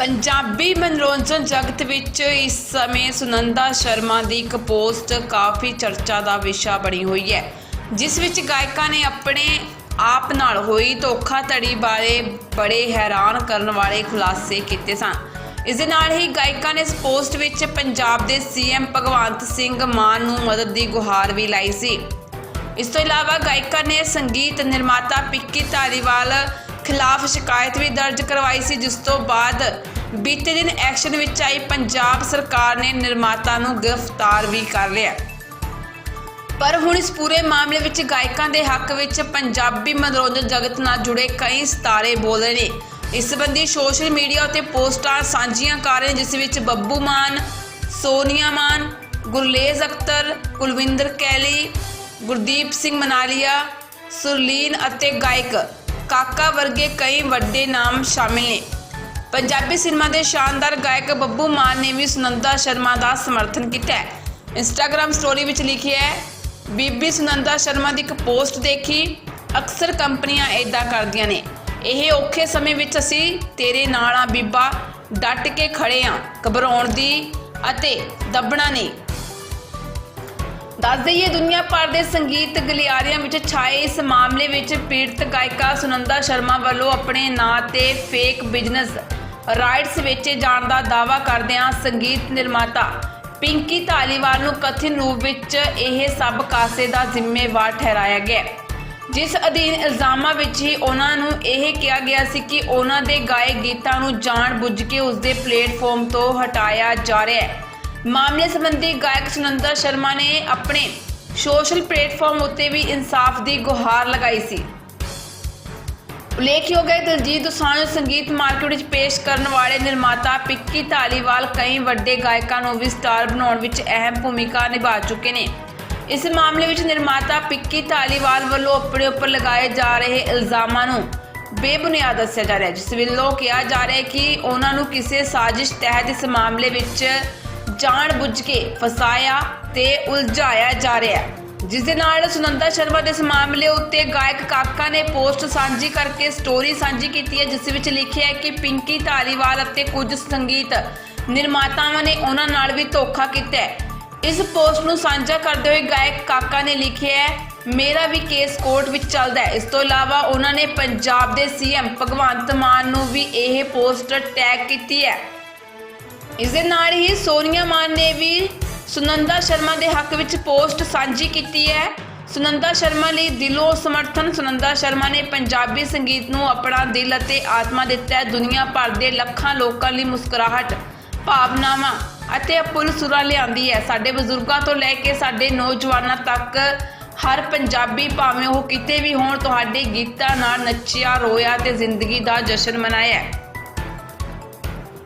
ਪੰਜਾਬੀ ਮਨੋਰੰਜਨ ਜਗਤ ਵਿੱਚ ਇਸ ਸਮੇਂ ਸੁਨੰਦਾ ਸ਼ਰਮਾ ਦੀ ਇੱਕ ਪੋਸਟ ਕਾਫੀ ਚਰਚਾ ਦਾ ਵਿਸ਼ਾ ਬਣੀ ਹੋਈ ਹੈ, ਜਿਸ ਵਿੱਚ ਗਾਇਕਾਂ ਨੇ ਆਪਣੇ ਆਪ ਨਾਲ ਹੋਈ ਧੋਖਾਧੜੀ ਬਾਰੇ ਬੜੇ ਹੈਰਾਨ ਕਰਨ ਵਾਲੇ ਖੁਲਾਸੇ ਕੀਤੇ ਸਨ। ਇਸ ਦੇ ਨਾਲ ਹੀ ਗਾਇਕਾਂ ਨੇ ਇਸ ਪੋਸਟ ਵਿੱਚ ਪੰਜਾਬ ਦੇ ਸੀਐਮ ਭਗਵੰਤ ਸਿੰਘ ਮਾਨ ਨੂੰ ਮਦਦ ਦੀ ਗੁਹਾਰ ਵੀ ਲਾਈ ਸੀ। ਇਸ ਤੋਂ ਇਲਾਵਾ ਗਾਇਕਾ ਨੇ ਸੰਗੀਤ ਨਿਰਮਾਤਾ ਪਿੱਕੀ ਧਾਰੀਵਾਲ ਖਿਲਾਫ ਸ਼ਿਕਾਇਤ ਵੀ ਦਰਜ ਕਰਵਾਈ ਸੀ, ਜਿਸ ਤੋਂ ਬਾਅਦ ਬੀਤੇ ਦਿਨ ਐਕਸ਼ਨ ਵਿੱਚ ਆਈ ਪੰਜਾਬ ਸਰਕਾਰ ਨੇ ਨਿਰਮਾਤਾ ਨੂੰ ਗ੍ਰਿਫਤਾਰ ਵੀ ਕਰ ਲਿਆ। ਪਰ ਹੁਣ ਇਸ ਪੂਰੇ ਮਾਮਲੇ ਵਿੱਚ ਗਾਇਕਾਂ ਦੇ ਹੱਕ ਵਿੱਚ ਪੰਜਾਬੀ ਮਨੋਰੰਜਨ ਜਗਤ ਨਾਲ ਜੁੜੇ ਕਈ ਸਿਤਾਰੇ ਬੋਲ ਰਹੇ ਨੇ। ਇਸ ਸੰਬੰਧੀ ਸੋਸ਼ਲ ਮੀਡੀਆ ਉੱਤੇ ਪੋਸਟਾਂ ਸਾਂਝੀਆਂ ਕਰ ਰਹੇ ਜਿਸ ਵਿੱਚ ਬੱਬੂ ਮਾਨ, ਸੋਨੀਆ ਮਾਨ, ਗੁਰਲੇਜ਼ ਅਖਤਰ, ਕੁਲਵਿੰਦਰ ਕੈਲੀ, ਗੁਰਦੀਪ ਸਿੰਘ ਮਨਾਲੀਆ, ਸੁਰਲੀਨ ਅਤੇ ਗਾਇਕ ਕਾਕਾ ਵਰਗੇ ਕਈ ਵੱਡੇ ਨਾਮ ਸ਼ਾਮਿਲ ਨੇ। ਪੰਜਾਬੀ ਸਿਨੇਮਾ ਦੇ ਸ਼ਾਨਦਾਰ ਗਾਇਕ ਬੱਬੂ ਮਾਨ ਨੇ ਵੀ ਸੁਨੰਦਾ ਸ਼ਰਮਾ ਦਾ ਸਮਰਥਨ ਕੀਤਾ ਹੈ। ਇੰਸਟਾਗ੍ਰam ਸਟੋਰੀ ਵਿੱਚ ਲਿਖਿਆ ਹੈ, ਬੀਬੀ ਸੁਨੰਦਾ ਸ਼ਰਮਾ ਦੀ ਇੱਕ ਪੋਸਟ ਦੇਖੀ, ਅਕਸਰ ਕੰਪਨੀਆਂ ਇਦਾਂ ਕਰਦੀਆਂ ਨੇ। ਇਹ ਔਖੇ ਸਮੇਂ ਵਿੱਚ ਅਸੀਂ ਤੇਰੇ ਨਾਲ ਆ ਬੀਬਾ, ਡਟ ਕੇ ਖੜੇ ਆ, ਘਬਰਾਉਣ ਦੀ ਅਤੇ ਦੱਬਣਾ ਨਹੀਂ। ਦੱਸ ਦਈਏ, ਦੁਨੀਆ ਭਰ ਦੇ ਸੰਗੀਤ ਗਲਿਆਰਿਆਂ ਵਿੱਚ ਛਾਏ ਇਸ ਮਾਮਲੇ ਵਿੱਚ ਪੀੜਤ ਗਾਇਕਾ ਸੁਨੰਦਾ ਸ਼ਰਮਾ ਵੱਲੋਂ ਆਪਣੇ ਨਾਂ ਤੇ ਫੇਕ ਬਿਜ਼ਨਸ ਰਾਈਟਸ ਵੇਚੇ ਜਾਣ ਦਾ ਦਾਅਵਾ ਕਰਦਿਆਂ ਸੰਗੀਤ ਨਿਰਮਾਤਾ ਪਿੰਕੀ ਧਾਲੀਵਾਲ ਨੂੰ ਕਥਿਤ ਰੂਪ ਵਿੱਚ ਇਹ ਸਭ ਕਾਸੇ ਦਾ ਜ਼ਿੰਮੇਵਾਰ ਠਹਿਰਾਇਆ ਗਿਆ। ਜਿਸ ਅਧੀਨ ਇਲਜ਼ਾਮਾਂ ਵਿੱਚ ਹੀ ਉਹਨਾਂ ਨੂੰ ਇਹ ਕਿਹਾ ਗਿਆ ਸੀ ਕਿ ਉਹਨਾਂ ਦੇ ਗਾਏ ਗੀਤਾਂ ਨੂੰ ਜਾਣ ਬੁੱਝ ਕੇ ਉਸ ਦੇ ਪਲੇਟਫਾਰਮ ਤੋਂ ਹਟਾਇਆ ਜਾ ਰਿਹਾ ਹੈ। ਮਾਮਲੇ ਸੰਬੰਧੀ ਗਾਇਕ ਸੁਨੰਦਾ ਸ਼ਰਮਾ ਨੇ ਆਪਣੇ ਸੋਸ਼ਲ ਪਲੇਟਫਾਰਮ ਉੱਤੇ ਵੀ ਇਨਸਾਫ ਦੀ ਗੁਹਾਰ ਲਗਾਈ ਸੀ। ਉਲੇਖਯੋਗ ਹੈ, ਦਿਲਜੀਤ ਦੋਸਾਂਝ ਸੰਗੀਤ ਮਾਰਕੀਟ ਵਿੱਚ ਪੇਸ਼ ਕਰਨ ਵਾਲੇ ਨਿਰਮਾਤਾ ਪਿੱਕੀ ਧਾਲੀਵਾਲ ਕਈ ਵੱਡੇ ਗਾਇਕਾਂ ਨੂੰ ਵੀ ਸਟਾਰ ਬਣਾਉਣ ਵਿੱਚ ਅਹਿਮ ਭੂਮਿਕਾ ਨਿਭਾ ਚੁੱਕੇ ਨੇ। ਇਸ ਮਾਮਲੇ ਵਿੱਚ ਨਿਰਮਾਤਾ ਪਿੱਕੀ ਧਾਲੀਵਾਲ ਵੱਲੋਂ ਆਪਣੇ ਉੱਪਰ ਲਗਾਏ ਜਾ ਰਹੇ ਇਲਜ਼ਾਮਾਂ ਨੂੰ ਬੇਬੁਨਿਆਦ ਦੱਸਿਆ ਜਾ ਰਿਹਾ ਹੈ, ਜਿਸ ਵੱਲੋਂ ਕਿਹਾ ਜਾ ਰਿਹਾ ਹੈ ਕਿ ਉਹਨਾਂ ਨੂੰ ਕਿਸੇ ਸਾਜ਼ਿਸ਼ ਤਹਿਤ ਇਸ ਮਾਮਲੇ ਵਿੱਚ ਜਾਣ ਬੁੱਝ ਕੇ ਫਸਾਇਆ ਤੇ ਉਲਝਾਇਆ ਜਾ ਰਿਹਾ ਹੈ। ਜਿਸ ਦੇ ਨਾਲ ਸੁਨੰਦਾ ਸ਼ਰਮਾ ਦੇ ਇਸ ਮਾਮਲੇ ਉੱਤੇ ਗਾਇਕ ਕਾਕਾ ਨੇ ਪੋਸਟ ਸਾਂਝੀ ਕਰਕੇ ਸਟੋਰੀ ਸਾਂਝੀ ਕੀਤੀ ਹੈ, ਜਿਸ ਵਿੱਚ ਲਿਖਿਆ ਹੈ ਕਿ ਪਿੰਕੀ ਧਾਲੀਵਾਲ ਅਤੇ ਕੁਝ ਸੰਗੀਤ ਨਿਰਮਾਤਾਵਾਂ ਨੇ ਉਹਨਾਂ ਨਾਲ ਵੀ ਧੋਖਾ ਕੀਤਾ ਹੈ। ਇਸ ਪੋਸਟ ਨੂੰ ਸਾਂਝਾ ਕਰਦੇ ਹੋਏ ਗਾਇਕ ਕਾਕਾ ਨੇ ਲਿਖਿਆ ਹੈ, ਮੇਰਾ ਵੀ ਕੇਸ ਕੋਰਟ ਵਿੱਚ ਚੱਲਦਾ ਹੈ। ਇਸ ਤੋਂ ਇਲਾਵਾ ਉਹਨਾਂ ਨੇ ਪੰਜਾਬ ਦੇ ਸੀਐਮ ਭਗਵੰਤ ਮਾਨ ਨੂੰ ਵੀ ਇਹ ਪੋਸਟ ਟੈਗ ਕੀਤੀ ਹੈ। ਇਸ ਦੇ ਨਾਲ ਹੀ ਸੋਨੀਆ ਮਾਨ ਨੇ ਵੀ ਸੁਨੰਦਾ ਸ਼ਰਮਾ ਦੇ ਹੱਕ ਵਿੱਚ ਪੋਸਟ ਸਾਂਝੀ ਕੀਤੀ ਹੈ। ਸੁਨੰਦਾ ਸ਼ਰਮਾ ਲਈ ਦਿਲੋਂ ਸਮਰਥਨ, ਸੁਨੰਦਾ ਸ਼ਰਮਾ ਨੇ ਪੰਜਾਬੀ ਸੰਗੀਤ ਨੂੰ ਆਪਣਾ ਦਿਲ ਅਤੇ ਆਤਮਾ ਦਿੱਤਾ ਦੁਨੀਆ ਭਰ ਦੇ ਲੱਖਾਂ ਲੋਕਾਂ ਲਈ ਮੁਸਕਰਾਹਟ, ਭਾਵਨਾਵਾਂ ਅਤੇ ਅਪੁੱਲ ਸੁਰਾਂ ਲਿਆਂਦੀ ਹੈ। ਸਾਡੇ ਬਜ਼ੁਰਗਾਂ ਤੋਂ ਲੈ ਕੇ ਸਾਡੇ ਨੌਜਵਾਨਾਂ ਤੱਕ ਹਰ ਪੰਜਾਬੀ ਭਾਵੇਂ ਉਹ ਕਿਤੇ ਵੀ ਹੋਣ, ਤੁਹਾਡੇ ਗੀਤਾਂ ਨਾਲ ਨੱਚਿਆ, ਰੋਇਆ ਤੇ ਜ਼ਿੰਦਗੀ ਦਾ ਜਸ਼ਨ ਮਨਾਇਆ